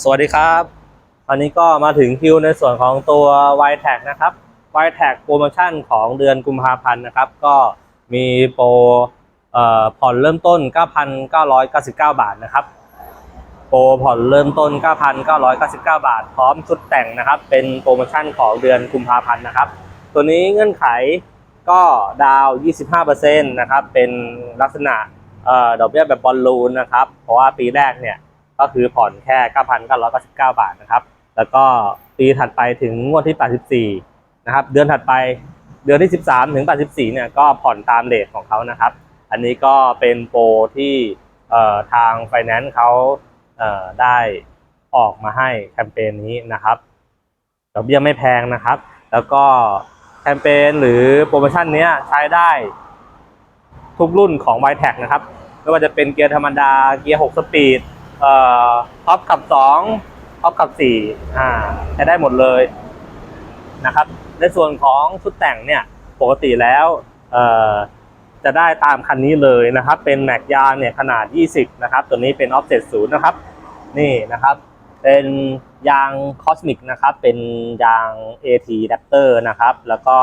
สวัสดีครับวันนี้ก็มาถึงคิวในส่วนของตัว y t a g นะครับ y t a g โปรโมชั่นของเดือนกุมภาพันธ์นะครับ ก็มีโปรผ่อนเริ่มต้น 9,999 บาทนะครับ โปรผ่อนเริ่มต้น 9,999 บาท พร้อมชุดแต่งนะครับ เป็นโปรโมชั่นของเดือนกุมภาพันธ์นะครับ ตัวนี้เงื่อนไขก็ดาวน์25%นะครับ เป็นลักษณะออดอกเบี้ยแบบบอลลูนนะครับ เพราะว่าปีแรกเนี่ย ก็คือผ่อนแค่ 9,999 บาทนะครับ แล้วก็ปีถัดไปถึงงวดที่ 84 นะครับ เดือนถัดไปเดือนที่ 13 ถึง 84 เนี่ยก็ผ่อนตามเรทของเขานะครับ อันนี้ก็เป็นโปรที่ทางไฟแนนซ์เขาเได้ออกมาให้แคมเปญนี้นะครับดอกเบี้ยไม่แพงนะครับ แล้วก็แคมเปญหรือโปรโมชั่นเนี้ยใช้ได้ทุกรุ่นของ y t e c นะครับ ไม่ว่าจะเป็นเกียร์ธรรมดา เกียร์ 6 สปีด เอ่อท็อปขับ2ท็อปขับ4อ่าใช้ได้หมดเลยนะครับ ในส่วนของชุดแต่งเนี่ยปกติแล้วเอ่อจะได้ตามคันนี้เลยนะครับ เป็นแม็กยางเนี่ยขนาด 20 นะครับ ตัวนี้เป็น offset 0นย์นะครับ นี่นะครับ เป็นยางคอสมิกนะครับ เป็นยาง AT Raptor นะครับ แล้วก็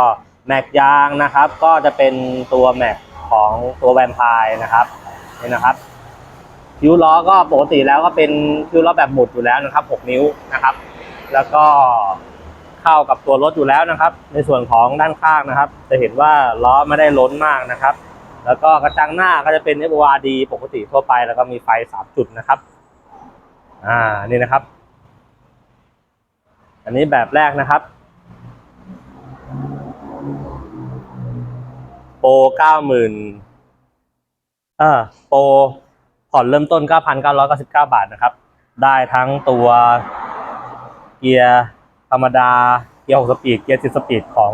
แม็กยางนะครับ ก็จะเป็นตัวแม็กของตัวแวมไพร์นะครับ นี่นะครับ คิ้วล้อก็ปกติแล้วก็เป็นคิ้วล้อแบบหมุดอยู่แล้วนะครับ 6 นิ้วนะครับ แล้วก็เข้ากับตัวรถอยู่แล้วนะครับ ในส่วนของด้านข้างนะครับ จะเห็นว่าล้อไม่ได้ล้นมากนะครับ แล้วก็กระจังหน้าก็จะเป็น FORD ปกติทั่วไป แล้วก็มีไฟ 3 จุดนะครับ อ่านี่นะครับ อันนี้แบบแรกนะครับโปรเก้าหมื่นเออโปร ผ่อนเริ่มต้น 9,999 บาทนะครับ ได้ทั้งตัวเกียร์ธรรมดา เกียร์ 6 สปีด เกียร์ 10 สปีดของ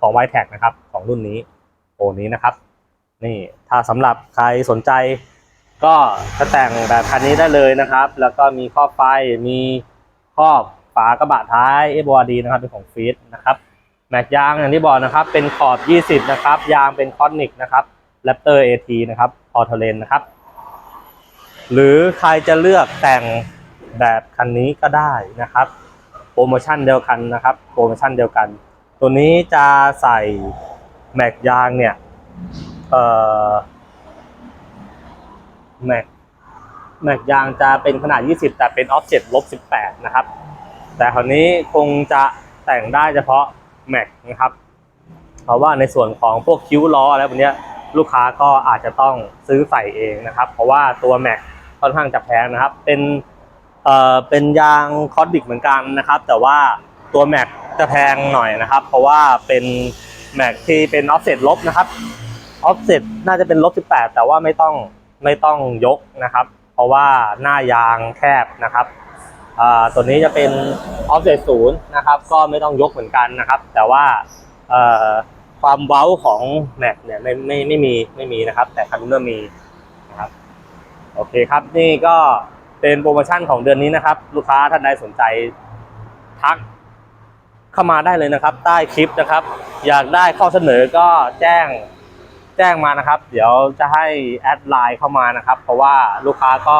ของ y t e c นะครับ ของรุ่นนี้โปรนี้นะครับ นี่ถ้าสำหรับใครสนใจ ก็จะแต่งแบบคันนี้ได้เลยนะครับ แล้วก็มีครอบไฟ มีครอบฝากระบะท้าย f o r d นะครับเป็นของฟีดนะครับแม็กยางอย่างที่บอกนะครับ เป็นขอบ 20 นะครับ ยางเป็นคอนนิกนะครับ Raptor AT นะครับออโทเลนนะครับ หรือใครจะเลือกแต่งแบบคันนี้ก็ได้นะครับโปรโมชั่นเดียวกันนะครับโปรโมชั่นเดียวกัน ตัวนี้จะใส่แม็กยางเนี่ยเอ่อแม็กแม็กยางจะเป็นขนาด 20 แต่เป็น offset ลบ 18 นะครับ แต่คราวนี้คงจะแต่งได้เฉพาะแม็กนะครับ เพราะว่าในส่วนของพวกคิ้วล้ออะไรพวกเนี้ยลูกค้าก็อาจจะต้องซื้อใส่เองนะครับ เพราะว่าตัวแม็ก ค่อนข้างจะแพงนะครับ เป็นเอ่อเป็นยางคอสดิกเหมือนกันนะครับ แต่ว่าตัวแม็กจะแพงหน่อยนะครับ เพราะว่าเป็นแม็กที่เป็น offset ลบนะครับ offset น่าจะเป็นลบ 18 แต่ว่าไม่ต้องไม่ต้องยกนะครับ เพราะว่าหน้ายางแคบนะครับอ่าตัวนี้จะเป็น offset ศูนย์นะครับก็ไม่ต้องยกเหมือนกันนะครับ แต่ว่าเอ่อความเว้าของแม็กเนี่ยไม่ไม่ไม่มีไม่มีนะครับ แต่คันนู้นมีนะครับ โอเคครับนี่ก็เป็นโปรโมชั่นของเดือนนี้นะครับ ลูกค้าท่านใดสนใจทักเข้ามาได้เลยนะครับ ใต้คลิปนะครับ อยากได้ข้อเสนอก็แจ้งแจ้งมานะครับ เดี๋ยวจะให้แอดไลน์เข้ามานะครับ เพราะว่าลูกค้าก็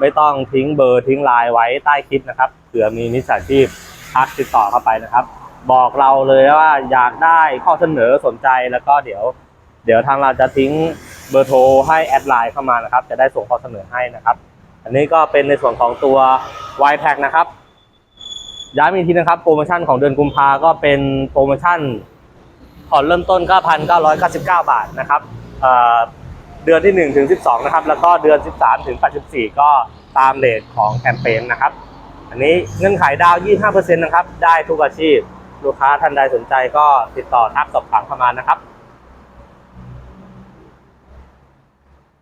ไม่ต้องทิ้งเบอร์ทิ้งไลน์ไว้ใต้คลิปนะครับเผื่อมีมิจฉาชีพทักติดต่อเข้าไปนะครับ บอกเราเลยว่าอยากได้ข้อเสนอสนใจแล้วก็เดี๋ยว เดี๋ยวทางเราจะทิ้ง เบอร์โทรให้แอดไลน์เข้ามานะครับ จะได้ส่งข้อเสนอให้นะครับ อันนี้ก็เป็นในส่วนของตัว y t a g นะครับ ย้ำอีกทีนะครับ โปรโมชั่นของเดือนกุมภาก็เป็นโปรโมชั่นผ่อนเริ่มต้น 9,999 บาทนะครับเเดือนที่ 1 ถึง 12 นะครับ แล้วก็เดือน 13 ถึง 84 ก็ตามเรทของแคมเปญนะครับ อันนี้เงื่อนไขดาวน์25%นะครับ ได้ทุกอาชีพ ลูกค้าท่านใดสนใจก็ติดต่อทักสอบถามเข้ามานะครับ